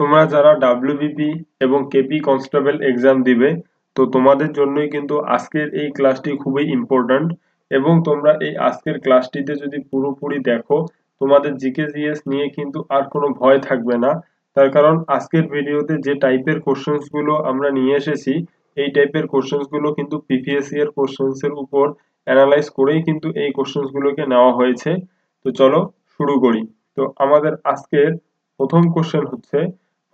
তোমরা যারা ডাব্লিউবিপি এবং কেপি কনস্টেবল এক্সাম দিবে, তো তোমাদের জন্যই কিন্তু আজকের এই ক্লাসটি খুবই ইম্পর্ট্যান্ট এবং তোমরা এই আজকের ক্লাসটিতে যদি পুরোপুরি দেখো, তোমাদের জিকে জিএস নিয়ে কিন্তু আর কোনো ভয় থাকবে না। তার কারণ আজকের ভিডিওতে যে টাইপের কোশ্চেন্সগুলো আমরা নিয়ে এসেছি, এই টাইপের কোশ্চেন্সগুলো কিন্তু পিপিএসসি এর কোশ্চেন্স এর উপর অ্যানালাইজ করেই কিন্তু এই কোশ্চেন্সগুলোকে নেওয়া হয়েছে। তো চলো শুরু করি। তো আমাদের আজকের প্রথম কোশ্চেন হচ্ছে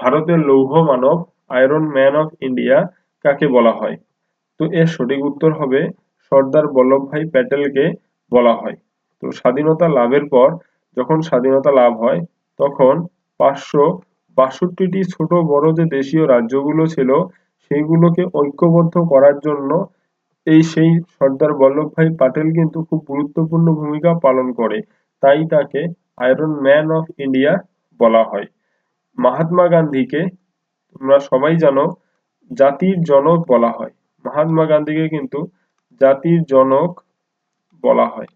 ভারতের লৌহ মানব আয়রন ম্যান অফ ইন্ডিয়া কাকে বলা হয়? তো এর সঠিক উত্তর হবে সর্দার বল্লভভাই প্যাটেলকে বলা হয়। তো স্বাধীনতা লাভের পর যখন স্বাধীনতা লাভ হয়, তখন পাঁচশো বাষট্টিটি ছোট বড় যে দেশীয় রাজ্যগুলো ছিল, সেইগুলোকে ঐক্যবদ্ধ করার জন্য এই সেই সর্দার বল্লভভাই প্যাটেল কিন্তু খুব গুরুত্বপূর্ণ ভূমিকা পালন করে। তাই তাকে আয়রন ম্যান অফ ইন্ডিয়া বলা হয়। মহাত্মা গান্ধীকে তোমরা সবাই জানো, জাতির জনক বলা হয়। মহাত্মা গান্ধীকে কিন্তু জাতির জনক বলা হয়।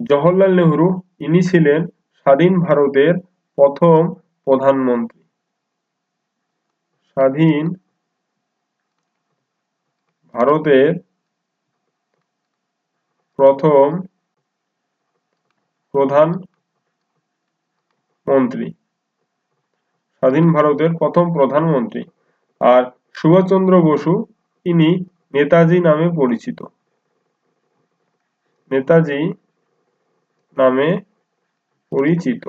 জওহরলাল নেহরু, ইনি ছিলেন স্বাধীন ভারতের প্রথম প্রধানমন্ত্রী। স্বাধীন ভারতের প্রথম প্রধান মন্ত্রী। স্বাধীন ভারতের প্রথম প্রধানমন্ত্রী। আর সুভাষচন্দ্র বসু, ইনি নেতাজি নামে পরিচিত। নেতাজি নামে পরিচিত।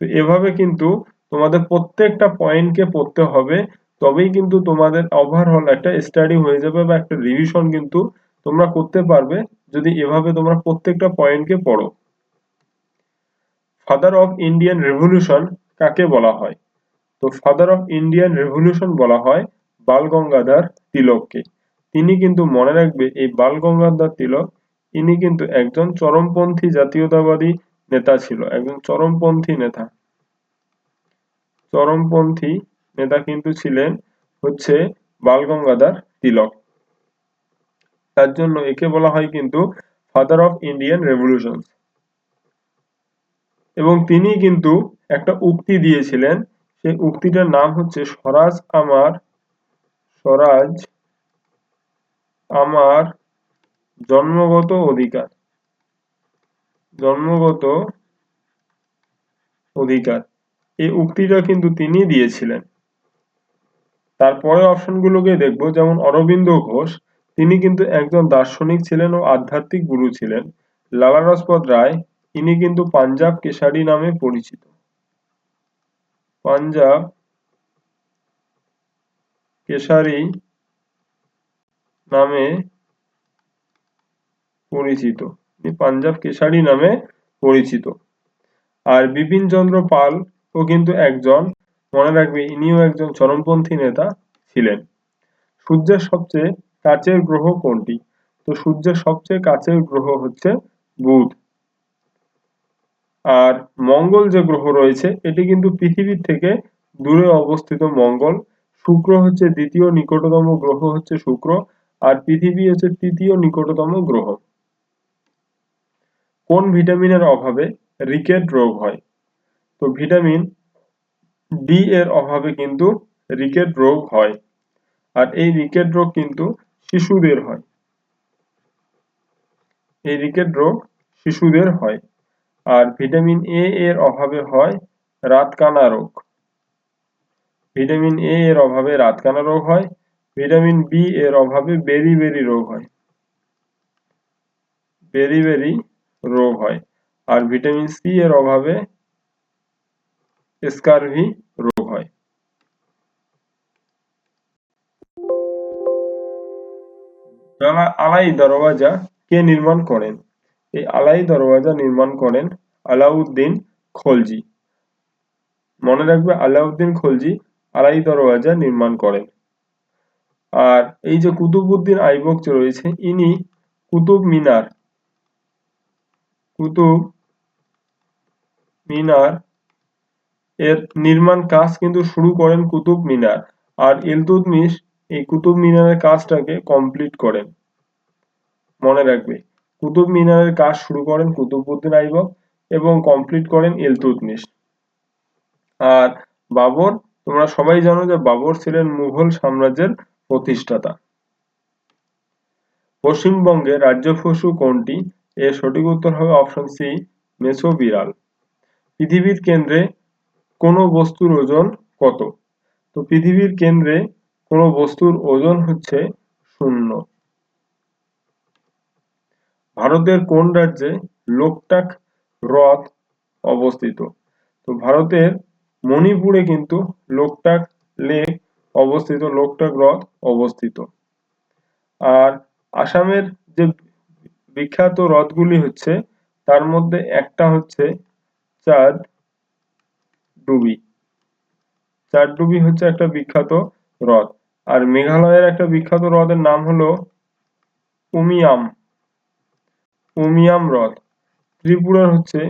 তো এভাবে কিন্তু তোমাদের প্রত্যেকটা পয়েন্টকে পড়তে হবে। তবেই কিন্তু তোমাদের ওভারঅল একটা স্টাডি হয়ে যাবে বা একটা রিভিশন কিন্তু তোমরা করতে পারবে। যদি এভাবে তোমরা প্রত্যেকটা পয়েন্টকে পড়ো। ফাদার অফ ইন্ডিয়ান রেভলিউশন কাকে বলা হয়? তো ফাদার অফ ইন্ডিয়ান রেভলিউশন বলা হয় বাল গঙ্গাধর তিলককে। তিনি কিন্তু মনে রাখবে, এই বাল গঙ্গাধর তিলক, ইনি কিন্তু একজন চরমপন্থী জাতীয়তাবাদী নেতা ছিল, একজন চরমপন্থী নেতা। চরমপন্থী নেতা কিন্তু ছিলেন হচ্ছে বাল গঙ্গাধর তিলক। তার জন্য একে বলা হয় কিন্তু ফাদার অফ ইন্ডিয়ান রেভলিউশন এবং তিনি কিন্তু একটা উক্তি দিয়েছিলেন। সেই উক্তিটার নাম হচ্ছে, স্বরাজ আমার স্বরাজ আমার জন্মগত অধিকার। জন্মগত অধিকার। এই উক্তিটা কিন্তু তিনি দিয়েছিলেন। তারপরে অপশনগুলোকে দেখব, যেমন অরবিন্দ ঘোষ, তিনি কিন্তু একজন দার্শনিক ছিলেন ও আধ্যাত্মিক গুরু ছিলেন। লালা রায় ইনি কিন্তু পাঞ্জাব কেশারি নামে পরিচিত। পাঞ্জাব কেশারি নামে পরিচিত। পাঞ্জাব কেশারি নামে পরিচিত। আর বিপিন চন্দ্র পাল ও কিন্তু একজন, মনে রাখবে ইনিও একজন চরমপন্থী নেতা ছিলেন। সূর্যের সবচেয়ে কাছের গ্রহ কোনটি? তো সূর্যের সবচেয়ে কাছের গ্রহ হচ্ছে বুধ। আর মঙ্গল যে গ্রহ রয়েছে, এটি কিন্তু পৃথিবীর থেকে দূরে অবস্থিত মঙ্গল। শুক্র হচ্ছে দ্বিতীয় নিকটতম গ্রহ হচ্ছে শুক্র, আর পৃথিবী হচ্ছে তৃতীয় নিকটতম গ্রহ। কোন ভিটামিনের অভাবে রিকেট রোগ হয়? তো ভিটামিন ডি এর অভাবে কিন্তু রিকেট রোগ হয়, আর এই রিকেট রোগ কিন্তু শিশুদের হয়। এই রিকেট রোগ শিশুদের হয়। আর ভিটামিন এ এর অভাবে হয় রাতকানা রোগ। ভিটামিন এ এর অভাবে রাতকানা রোগ হয়, ভিটামিন বি এর অভাবে বেরি বেরি রোগ হয়। বেরি বেরি রোগ হয়, আর ভিটামিন সি এর অভাবে স্কারভি রোগ হয়। আলাই দরওয়াজা কে নির্মাণ করেন? এই আলাই দরওয়াজা নির্মাণ করেন আলাউদ্দিন খলজি। মনে রাখবে আলাউদ্দিন খলজি আলাই দরওয়াজা নির্মাণ করেন। আর এই যে কুতুবুদ্দিন আইবক রয়েছে, ইনি কুতুব মিনার কুতুব মিনার এর নির্মাণ কাজ কিন্তু শুরু করেন কুতুব মিনার। আর ইলতুতমিশ এই কুতুব মিনারের কাজটাকে কমপ্লিট করেন। মনে রাখবে কুতুব মিনারের কাজ শুরু করেন কুতুবউদ্দিন আইবক এবং কমপ্লিট করেন ইলতুতমিশ আর বাবর, তোমরা সবাই জানো যে বাবর ছিলেন মুঘল সাম্রাজ্যের প্রতিষ্ঠাতা। পশ্চিমবঙ্গে রাজ্য পশু কোনটি? এর সঠিক উত্তর হবে অপশন সি মেসো বিড়াল পৃথিবীর কেন্দ্রে কোনো বস্তুর ওজন কত? তো পৃথিবীর কেন্দ্রে কোনো বস্তুর ওজন হচ্ছে ভারতের কোন রাজ্যে লোকটাক হ্রদ অবস্থিত? তো ভারতের মণিপুরে কিন্তু লোকটাক লেক অবস্থিত, লোকটাক হ্রদ অবস্থিত। আর আসামের যে বিখ্যাত হ্রদগুলি হচ্ছে, তার মধ্যে একটা হচ্ছে চাঁদ ডুবি চাঁদ ডুবি হচ্ছে একটা বিখ্যাত হ্রদ। আর মেঘালয়ের একটা বিখ্যাত হ্রদের নাম হলো উমিয়াম। উমিয়াম হ্রদ। ত্রিপুরার হচ্ছে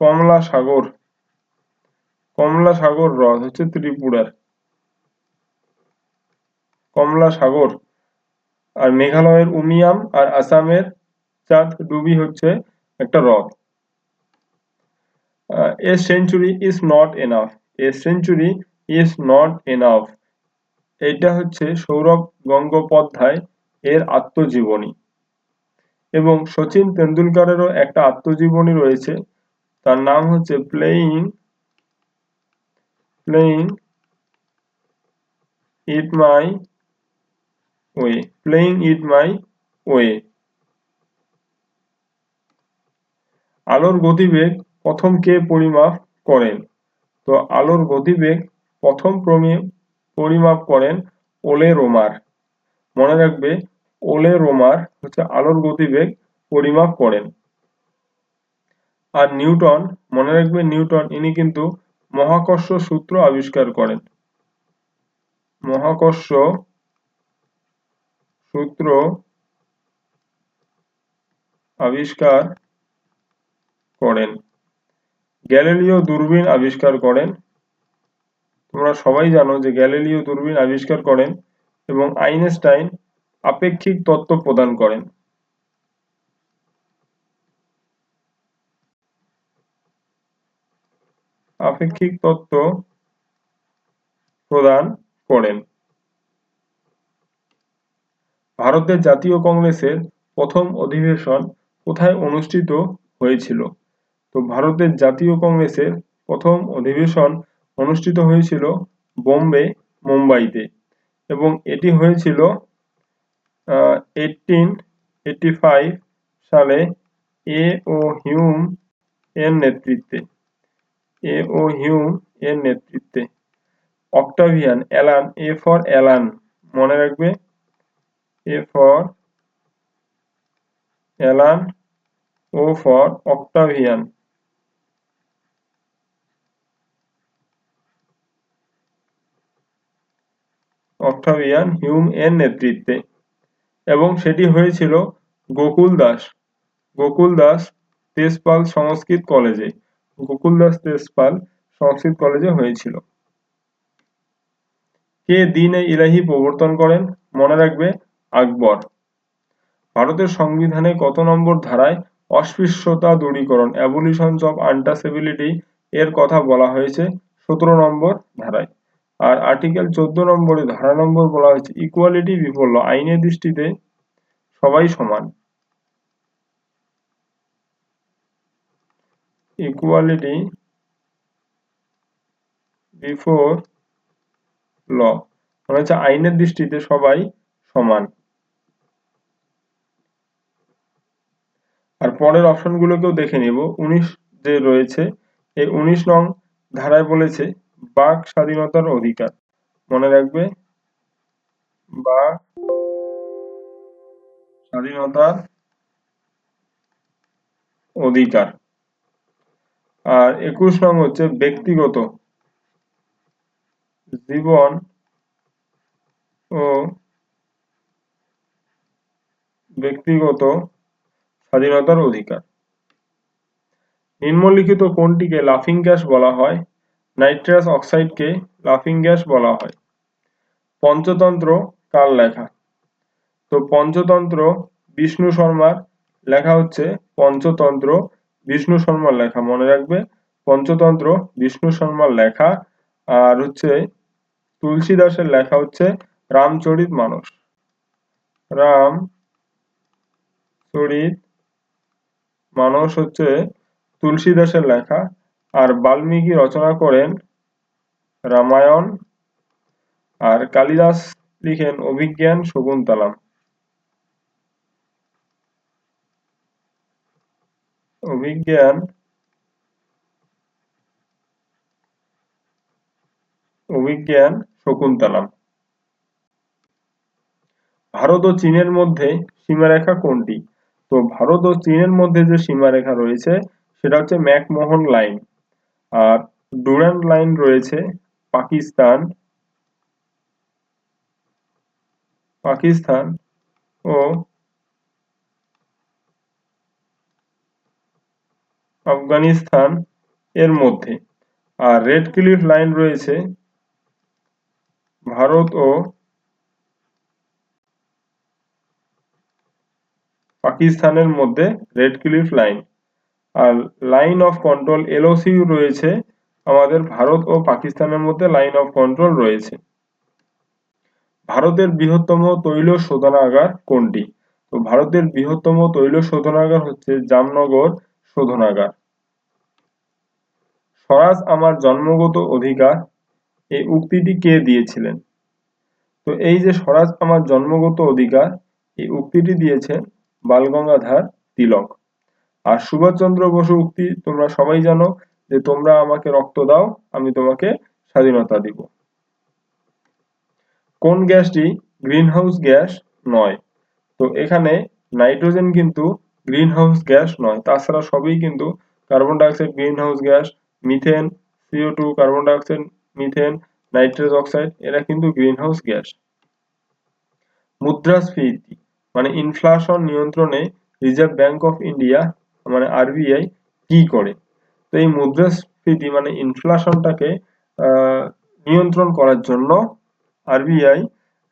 কমলা সাগর। কমলা সাগর হ্রদ হচ্ছে ত্রিপুরার। কমলা সাগর আর মেঘালয়ের উমিয়াম আর আসামের চাঁদ ডুবি হচ্ছে একটা হ্রদ। A century is not enough a century is not enough এটা হচ্ছে সৌরভ গঙ্গোপাধ্যায় এর আত্মজীবনী। এবং সচিন তেন্ডুলকারেরও একটা আত্মজীবনী রয়েছে। তার নাম হচ্ছে playing playing it my way playing it my way আলোর গতিবেগ প্রথম কে পরিমাপ করেন? তো আলোর গতিবেগ প্রথম পরিমাপ করেন ওলে রোমার। মনে রাখবে ওলে রোমার হচ্ছে আলোর গতিবেগ পরিমাপ করেন। আর নিউটন, মনে রাখবে নিউটন, ইনি কিন্তু মহাকর্ষ সূত্র আবিষ্কার করেন। মহাকর্ষ সূত্র আবিষ্কার করেন। গ্যালিলিও দূরবীন আবিষ্কার করেন। তোমরা সবাই জানো যে গ্যালিলিও দূরবীন আবিষ্কার করেন এবং আইনস্টাইন আপেক্ষিক তত্ত্ব প্রদান করেন। আপেক্ষিক তত্ত্ব প্রদান করেন। ভারতের জাতীয় কংগ্রেসের প্রথম অধিবেশন কোথায় অনুষ্ঠিত হয়েছিল? তো ভারতের জাতীয় কংগ্রেসের প্রথম অধিবেশন অনুষ্ঠিত হয়েছিল বোম্বে, মুম্বাইতে। এবং এটি হয়েছিল এইটিন এইটি ফাইভ সালে এ ও হিউম এর নেতৃত্বে, এ ও হিউম এর নেতৃত্বে। Octavian, Allan, A for Allan, মনে রাখবে? A for Allan, O for Octavian. Octavian, Hume এর নেতৃত্বে। এবং সেটি হয়েছিল গোকুল দাস। গোকুল দাস তেজপাল সংস্কৃত কলেজে। গোকুল দাস তেজপাল সংস্কৃত কলেজে হয়েছিল। কে দিন ইলাহি প্রবর্তন করেন মনে রাখবে আকবর। ভারতের সংবিধানে কত নম্বর ধারায় অস্পৃশ্যতা দূরীকরণ অ্যাবলিশন অফ আনটাসেবিলিটি এর কথা বলা হয়েছে সতেরো নম্বর ধারায়। আর আর্টিকেল চোদ্দ নম্বরে ধারা নম্বর বলা হয়েছে ইকুয়ালিটি বিফল, আইনের দৃষ্টিতে সবাই সমান। ইকুয়ালিটি বিফোর ল মানে হচ্ছে আইনের দৃষ্টিতে সবাই সমান। আর পরের অপশনগুলোকেও দেখে নিব, উনিশ যে রয়েছে, এই উনিশ নং ধারায় বলেছে বাক স্বাধীনতার অধিকার। মনে রাখবে, বাক স্বাধীনতার অধিকার। আর একুশ নং হচ্ছে ব্যক্তিগত জীবন ও ব্যক্তিগত স্বাধীনতার অধিকার। নিম্নলিখিত কোনটিকে লাফিং গ্যাস বলা হয়? নাইট্রাস অক্সাইডকে লাফিং গ্যাস বলা হয়। পঞ্চতন্ত্র কার লেখা? তো পঞ্চতন্ত্র বিষ্ণু শর্মার লেখা হচ্ছে পঞ্চতন্ত্র বিষ্ণু শর্মার লেখা, মনে রাখবে? পঞ্চতন্ত্র বিষ্ণু শর্মার লেখা আর হচ্ছে তুলসী দাসের লেখা হচ্ছে রামচরিত মানস। রাম চরিত মানস হচ্ছে তুলসী দাসের লেখা আর বাল্মীকি রচনা করেন রামায়ণ আর কালিদাস লিখেন অভিজ্ঞান শকুন্তলাম। অভিজ্ঞান অভিজ্ঞান শকুন্তলাম। ভারত ও চীনের মধ্যে সীমারেখা কোনটি? তো ভারত ও চীনের মধ্যে যে সীমারেখা রয়েছে, সেটা হচ্ছে ম্যাকমোহন লাইন। আর ডুরান্ড লাইন রয়েছে পাকিস্তান। পাকিস্তান ও আফগানিস্তান এর মধ্যে। আর রেড ক্লিফ লাইন রয়েছে ভারত ও পাকিস্তানের মধ্যে রেড ক্লিফ লাইন। আর লাইন অফ কন্ট্রোল এলওসি রয়েছে। আমাদের ভারত ও পাকিস্তানের মধ্যে লাইন অফ কন্ট্রোল রয়েছে। ভারতের বৃহত্তম তৈল শোধনাগার কোনটি? তো ভারতের বৃহত্তম তৈল শোধনাগার হচ্ছে জামনগর শোধনাগার। স্বরাজ আমার জন্মগত অধিকার, এই উক্তিটি কে দিয়েছিলেন? তো এই যে স্বরাজ আমার জন্মগত অধিকার, এই উক্তিটি দিয়েছেন বালগঙ্গাধর তিলক। আর সুভাষচন্দ্র বসু উক্তি তোমরা সবাই জানো যে তোমরা আমাকে রক্ত দাও, আমি তোমাকে স্বাধীনতা দিব। কোন গ্যাসটি? গ্রিনহাউস গ্যাস নয়। তো এখানে নাইট্রোজেন কিন্তু গ্রিনহাউস গ্যাস নয়। তাছাড়া সবই কিন্তু carbon dioxide, greenhouse gas, methane, CO two, carbon dioxide, methane nitrous oxide, এরা কিন্তু গ্রিনহাউস গ্যাস। মুদ্রাস্ফীতি মানে ইনফ্লেশন নিয়ন্ত্রণে রিজার্ভ ব্যাংক অফ ইন্ডিয়া মানে আরবিআই কি করে? তো এই মুদ্রাস্ফীতি মানে ইনফ্লেশনটাকে নিয়ন্ত্রণ করার জন্য আরবিআই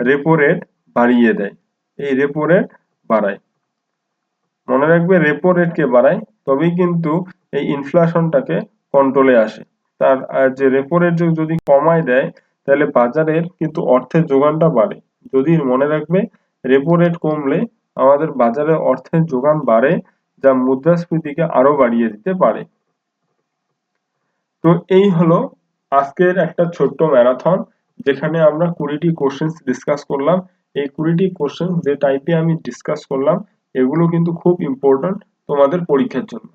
রেপো রেট বাড়িয়ে দেয়। এই রেপো রেট বাড়ায়। মনে রাখবে রেপো রেটকে বাড়ায়, তবেই কিন্তু এই ইনফ্লেশনটাকে কন্ট্রোলে আসে। তার যে রেপো রেট যদি কমায় দেয়, তাহলে বাজারের কিন্তু অর্থের যোগানটা বাড়ে। যদি মনে রাখবে রেপো রেট কমলে আমাদের বাজারে অর্থের যোগান বাড়ে যা মুদ্রাস্ফীতিকে আরও বাড়িয়ে দিতে পারে। তো এই হলো আজকের একটা ছোট্ট ম্যারাথন, যেখানে আমরা কুড়িটি কোশ্চেন ডিসকাস করলাম। এই কুড়িটি কোশ্চেন যে টাইপে আমি ডিসকাস করলাম, এগুলো কিন্তু খুব ইম্পর্টেন্ট তোমাদের পরীক্ষার জন্য।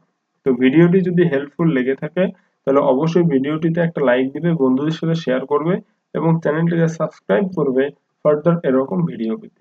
তো ভিডিওটি যদি হেল্পফুল লেগে থাকে, তাহলে অবশ্যই ভিডিওটিতে একটা লাইক দিবে, বন্ধুদের সাথে শেয়ার করবে এবং চ্যানেলটিকে সাবস্ক্রাইব করবে ফার্দার এরকম ভিডিও পেতে।